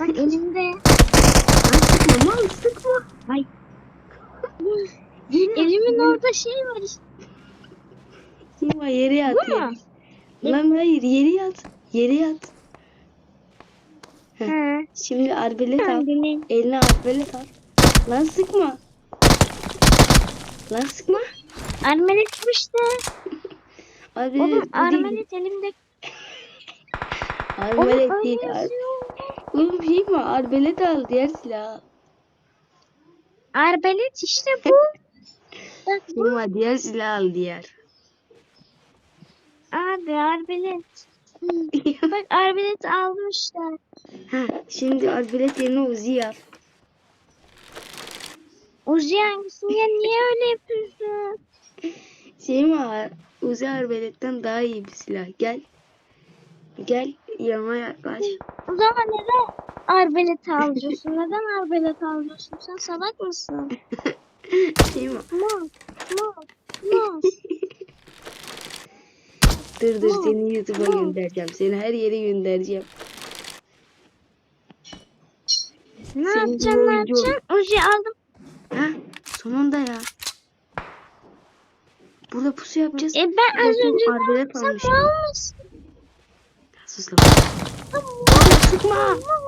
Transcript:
Bak elimde. Ay sıkma mal sıkma. Ay. Elimin orada şey var işte. Sıkma yere yat. Bu mu? Lan hayır yere yat. Yere yat. Heh. Ha. Şimdi arbelet al. Eline arbelet al. Lan sıkma. Lan sıkma. Armelet işte. Arbelet Oğlum bu armelet elimde. Arbelet Oğlum, değil. Ar. Oğlum şey mi? Arbelet al diğer silah. Arbelet işte bu. Bak bu. Şey diğer silah al diğer. Abi arbelet. Bak arbelet almışlar. ha, şimdi arbelet yerine Uzi al. Uzi hangisini ya niye öyle yapıyorsun? Şey mi? Uzi arbeletten daha iyi bir silah. Gel. Gel yanıma yaklaş. O zaman neden arbelet alıyorsun? Neden arbelet alıyorsun? Sen salak mısın? Şey mi? Mor, mor, mor. Dur dur seni YouTube'a göndereceğim. Seni her yere göndereceğim. Ne Senin yapacaksın, ne yapacaksın? Uzi aldım. Ha? Sonunda ya. Burada pusu yapacağız. E ben az önce arbelet sen almışım. Mal mısın? Sus lan. Lan sıkma. Lan sıkma.